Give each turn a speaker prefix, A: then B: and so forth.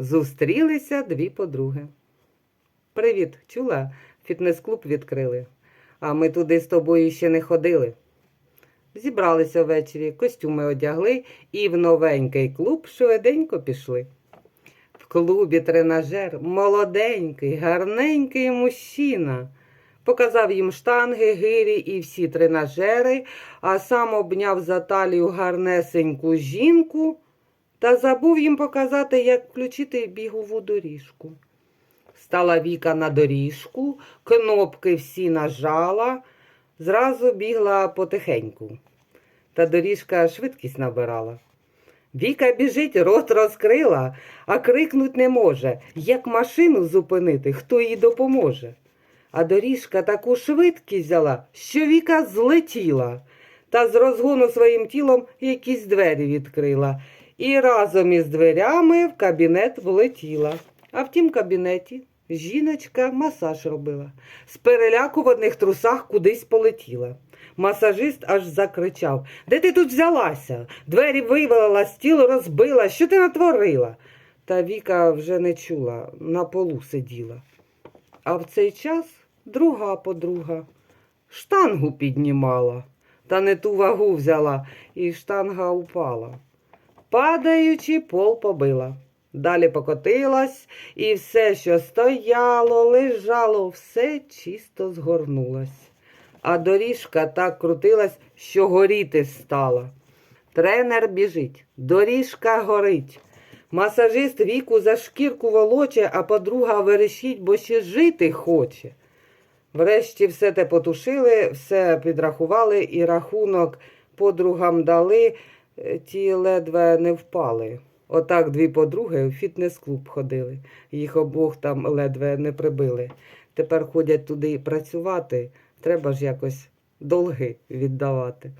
A: Зустрілися дві подруги. Привіт, чула? Фітнес-клуб відкрили. А ми туди з тобою ще не ходили. Зібралися ввечері, костюми одягли і в новенький клуб швиденько пішли. В клубі тренажер молоденький, гарненький мужчина. Показав їм штанги, гирі і всі тренажери, а сам обняв за талію гарнесеньку жінку та забув їм показати, як включити бігову доріжку. Стала Віка на доріжку, кнопки всі нажала, зразу бігла потихеньку. Та доріжка швидкість набирала. Віка біжить, рот розкрила, а крикнуть не може. Як машину зупинити, хто їй допоможе? А доріжка таку швидкість взяла, що Віка злетіла, та з розгону своїм тілом якісь двері відкрила. І разом із дверями в кабінет влетіла. А в тім кабінеті жіночка масаж робила. З переляку в одних трусах кудись полетіла. Масажист аж закричав: Де ти тут взялася? Двері вивалила, стіл розбила, що ти натворила? Та Віка вже не чула, на полу сиділа. А в цей час друга подруга штангу піднімала, та не ту вагу взяла, і штанга упала. Падаючи, пол побила. Далі покотилась, і все, що стояло, лежало, все чисто згорнулось. А доріжка так крутилась, що горіти стала. Тренер біжить, доріжка горить. Масажист віку за шкірку волоче, а подруга верещить, бо ще жити хоче. Врешті все те потушили, все підрахували і рахунок подругам дали, ті ледве не впали. Отак дві подруги у фітнес-клуб ходили. Їх обох там ледве не прибили. Тепер ходять туди працювати, треба ж якось долги віддавати.